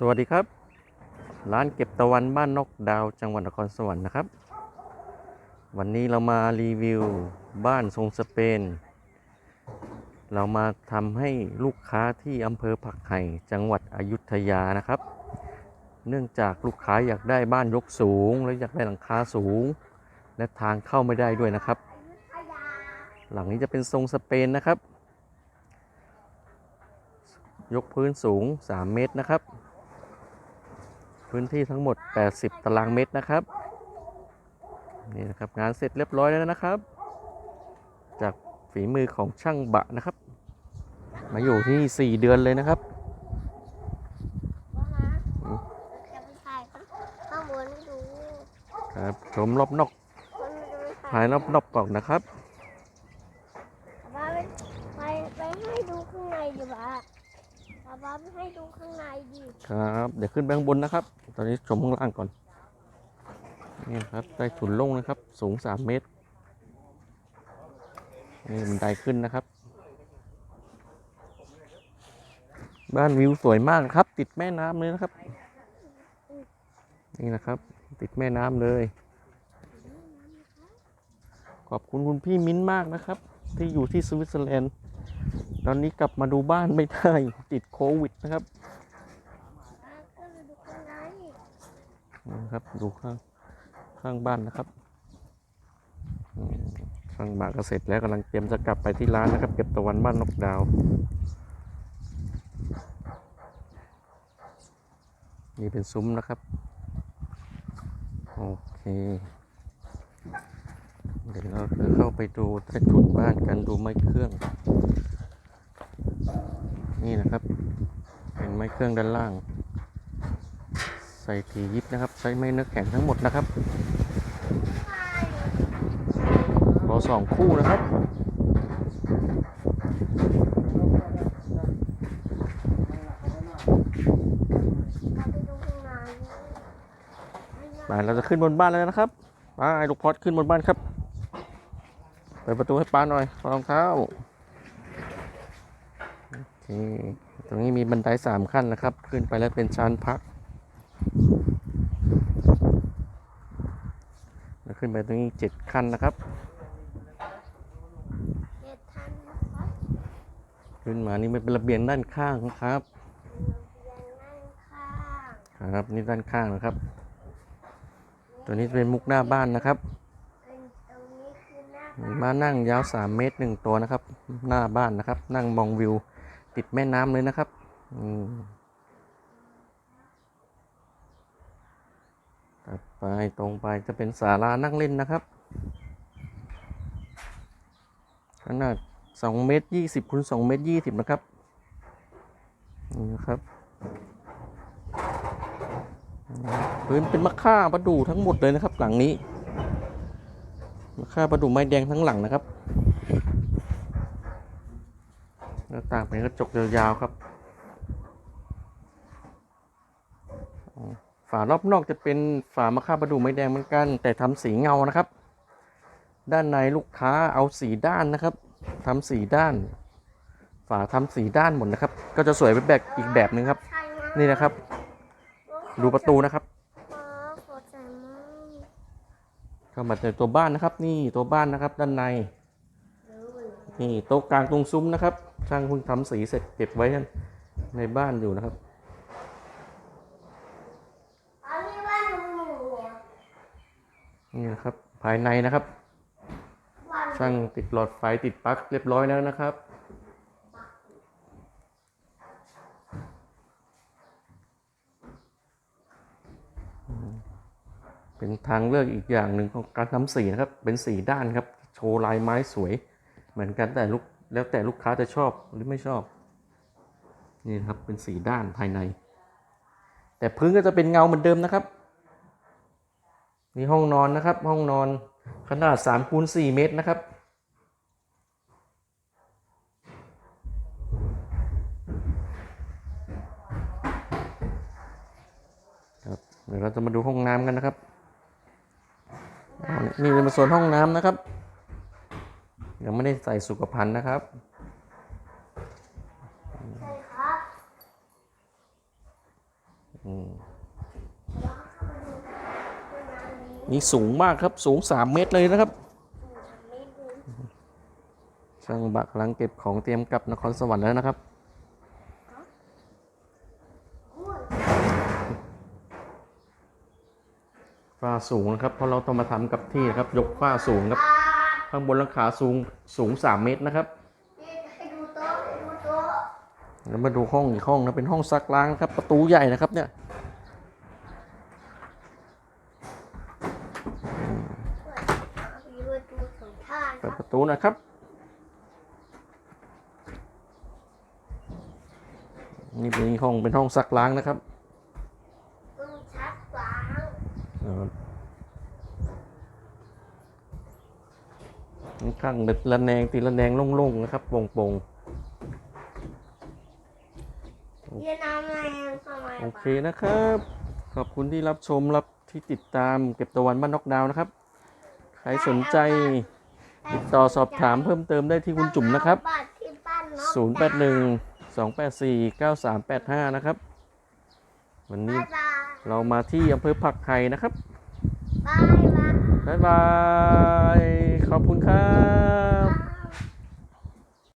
สวัสดีครับ ร้านเก็บตะวันบ้านนกดาวจังหวัดนครสวรรค์นะครับ วันนี้เรามารีวิวบ้านทรงสเปน เรามาทำให้ลูกค้าที่อำเภอผักไห่จังหวัดอยุธยานะครับ เนื่องจากลูกค้าอยากได้บ้านยกสูง และอยากได้หลังคาสูง และทางเข้าไม่ได้ด้วยนะครับ หลังนี้จะเป็นทรงสเปนนะครับ ยกพื้นสูง 3 เมตรนะครับ พื้นที่ทั้งหมด 80 ตารางเมตรนะครับ นี่นะครับงานเสร็จเรียบร้อยแล้วนะครับ จากฝีมือของช่างบะนะครับ มาอยู่ที่ 4 เดือนเลยนะครับว่ามาจะไปถ่ายข้างบนให้ดูครับชมรอบนอกคนมันจะไปถ่าถ่ายยรอบนอกก่อนนะครับ ป้าไปไปไปให้ดูข้างในดิบ้าป้าป้าไปให้ดู ข้างในดิครับ เดี๋ยวขึ้นไปข้างบนนะครับ ตอนนี้ชมข้างล่างก่อนนี่ครับใต้ถุนโล่งนะครับ สูง3เมตรนี่บันไดขึ้นนะครับ บ้านวิวสวยมากครับ ติดแม่น้ำเลยนะครับ นี่นะครับ ติดแม่น้ำเลย ขอบคุณคุณพี่มิ้นท์มากนะครับ ที่อยู่ที่สวิตเซอร์แลนด์ ตอนนี้กลับมาดูบ้านไม่ได้ ติดโควิดนะครับนะครับ ดูข้างข้างบ้านนะครับข้างบ้านก็เสร็จแล้วกำลังเตรียมจะกลับไปที่ร้านนะครับ เก็บตะวันบ้านนกดาว นี่เป็นซุ้มนะครับ โอเค เดี๋ยวเราจะเข้าไปดูใต้ถุนบ้านกันดูไม้เครื่อง นี่นะครับ เป็นไม้เครื่องด้านล่าง ใส่ทียิบนะครับ ใช้ไม้เนื้อแข็งทั้งหมดนะครับรอสองคู่นะครับป้าเราจะขึ้นบนบ้านแล้วนะครับไปลูกพอดขึ้นบนบ้านครับ เปิดประตูให้ป้าหน่อยรองเท้า โอเคตรงนี้มีบันไดสามขั้นนะครับ ขึ้นไปแล้วเป็นชั้นพักแล้วขึ้นไปตรงนี้เจ็ดขั้นนะครับเจ็ดทันนะครับขึ้นมานี่มันเป็นระเบียงด้านข้างครับยังนั่งข้างครับนี่ด้านข้างนะครับ ตัวนี้เป็นมุกหน้าบ้านนะครับเป็นตรงนี้คือหน้ามีมานั่งยาว3เมตรหนึ่งตัวนะครับ หน้าบ้านนะครับ นั่งมองวิว ติดแม่น้ำเลยนะครับอืมตัดไปตรงไปจะเป็นศาลานั่งเล่นนะครับ ขนาด2เมตร20คูณ2เมตร20 นะครับ นี่นะครับ พื้นเป็นมะค่าประดู่ทั้งหมดเลยนะครับ หลังนี้ มะค่าประดู่ไม้แดงทั้งหลังนะครับ น้าต่างเป็นกระจกยาวๆครับอ๋อฝารอบนอกจะเป็นฝามะค่าประดู่ไม้แดงเหมือนกัน แต่ทำสีเงานะครับ ด้านในลูกค้าเอาสีด้านนะครับทำสีด้าน ฝาทำสีด้านหมดนะครับ ก็จะสวยไปแบบอีกแบบหนึ่งครับใช่ไหมนี่นะครับ ดูประตูนะครับป้าขอใจมากเข้ามาในตัวบ้านนะครับ นี่ตัวบ้านนะครับ ด้านในนี่โต๊ะกลางตรงซุ้มนะครับ ช่างเพิ่งทำสีเสร็จเก็บไว้ในบ้านอยู่นะครับอันนี้ว่าหนูหนูเนี่ยนี่นะครับภายในนะครับ ช่างติดหลอดไฟติดปลั๊กเรียบร้อยแล้วนะครับเป็นทางเลือกอีกอย่างหนึ่งของการทำสีนะครับ เป็นสีด้านครับ โชว์ลายไม้สวย เหมือนกันแต่ลูก แล้วแต่ลูกค้าจะชอบหรือไม่ชอบ นี่ครับเป็นสีด้านภายใน แต่พื้นก็จะเป็นเงาเหมือนเดิมนะครับ นี่ห้องนอนนะครับ ห้องนอนขนาด3คูณ4เมตรนะครับ ครับ เดี๋ยวเราจะมาดูห้องน้ำกันนะครับนี่เป็นส่วนห้องน้ำนะครับ ยังไม่ได้ใส่สุขภัณฑ์นะครับใช่ครับอืมป้าเข้ามาดูข้างในนี้นี่สูงมากครับสูง3เมตรเลยนะครับไม่ดูช่างบักกำลังเก็บของเตรียมกลับนครสวรรค์แล้วนะครับอุ้ยฝ้าสูงนะครับ เพราะเราต้องมาทำกับที่นะครับ ยกฝ้าสูงครับป้า ข้างบนหลังคาสูงสูง3เมตรนะครับนี่ให้ดูโต๊ะให้ดูโต๊ะแล้วมาดูห้องอีกห้องนะเป็นห้องซักล้างนะครับ ประตูใหญ่นะครับเนี่ยประตูสองข้างคเปิดประตูนะครับนี่เป็นห้องเป็นห้องซักล้างนะครับ ตู้ชักล้างเออข้างๆเป็นระแนงตีระแนงโล่งๆนะครับโปร่งเรียนน้ำไงทำไมๆโอเคนะครับ ขอบคุณที่รับชมรับที่ติดตามเก็บตะวันบ้านนอกดาวน์นะครับ ใครสนใจติดต่อสอบถามเพิ่มเติมได้ที่คุณจุ๋มนะครับต้องเอาตที่บ้านนก081 284 9385 นะครับ วันนี้บ๊ายบายเรามาที่อำเภอผักไห่นะครับ บายบาย บ๊ายบาย ขอบคุณครับ